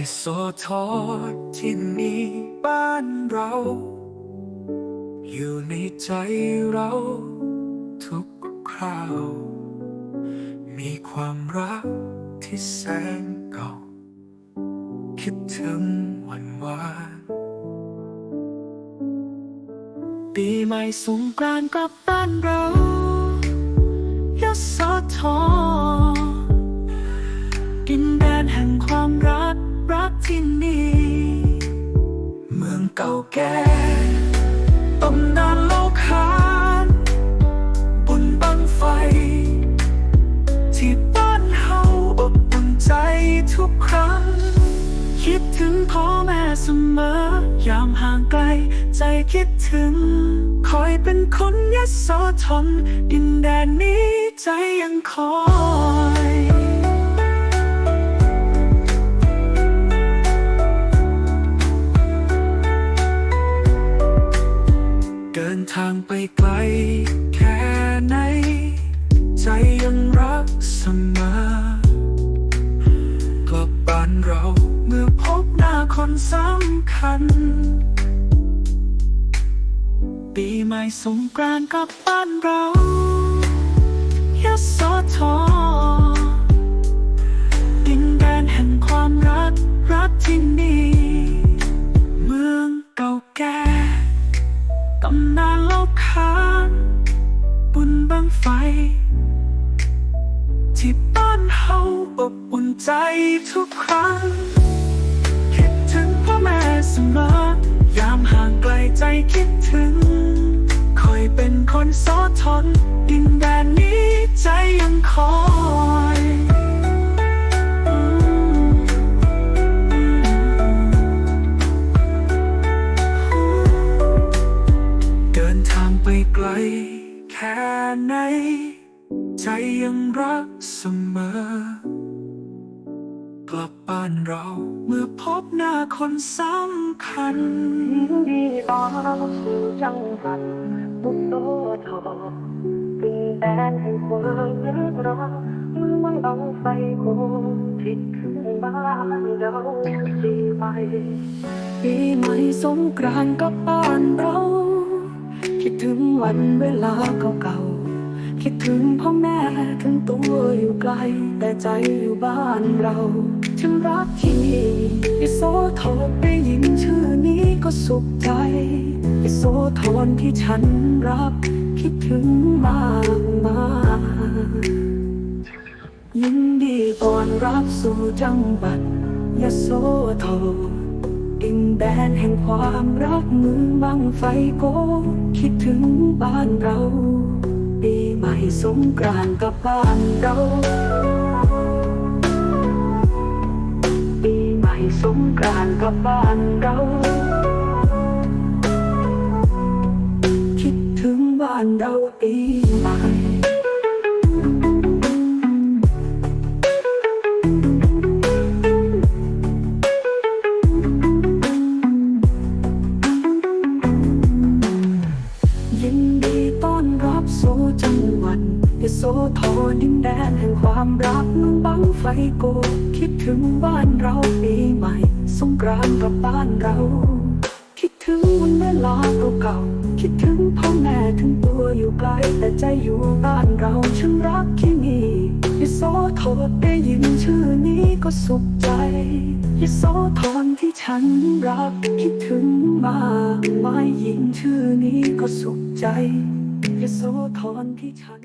ธรที่นี่บ้านเรา อยู่ในใจเราทุกคราว มีความรักที่แสนเก่า คิดถึงวันวานปีใหม่สงกรานต์กลับบ้านเรายโสธร เก่าแก่ตำนานเล่าขานบุญบังไฟ ที่บ้านเฮาอบอุ่นใจทุกครั้ง คิดถึงพ่อแม่เสมอยามห่างไกล ใจคิดถึง คอยเป็นคนยโสธรดินแดนนี้ใจยังคอยางไปไกลแค่ไหน ใจยังรักเสมอกลับบ้านเราเมื่อพบหน้าคนสำคัญ ปีใหม่สงกรานต์กลับบ้านเรายโสธรดินแดนแห่งความรักรักที่นี่ เมืองเก่าแก่ ตำนาน ไฟ ที่บ้านเฮาอบอุ่นใจทุกครั้ง คิดถึงพ่อแม่เสมอยามห่างไกลใจคิดถึง คอยเป็นคนโสทน ค่ไหน ใจยังรักเสมอ กลับบ้านเราเมื่อพบหน้าคนสำคัญดีต้อนรับสู่จังหวัดบุโตทองดินแดนแห่งความรักเมื่อมันต้องไฟโคคิดถึงบ้านเราดีไปปีใหม่สงกรานต์กับบ้านเรา คิดถึงวันเวลาเก่าๆ คิดถึงพ่อแม่ถึงตัวอยู่ไกล แต่ใจอยู่บ้านเราฉันรักที่นี่ไอโซทอนได้ยินชื่อนี้ก็สุขใจไอโซทอนที่ฉันรัก คิดถึงมากมากยินดีตอนรับสู่จังหวัดยโสธร ดินแดนแห่งความรักมือบังไฟโก คิดถึงบ้านเรา ปีใหม่สงกรานต์กับบ้านเรา ปีใหม่สงกรานต์กับบ้านเรา คิดถึงบ้านเราปีใหม่ ดีต้อนรับโซจังหวัดยโสธรดินแดนแห่งความรักนุ่งบังไฟโก คิดถึงบ้านเราปีใหม่ สงกรานต์กับบ้านเรา คิดถึงวันเวลาเก่าๆคิดถึงพ่อแม่ถึง อยู่ไกลแต่ใจอยู่บ้านเราฉันรักที่นี่ยโสธรได้ยินชื่อนี้ก็สุขใจยโสธรที่ฉันรักคิดถึงมากไม่ยินชื่อนี้ก็สุขใจยโสธรที่ฉัน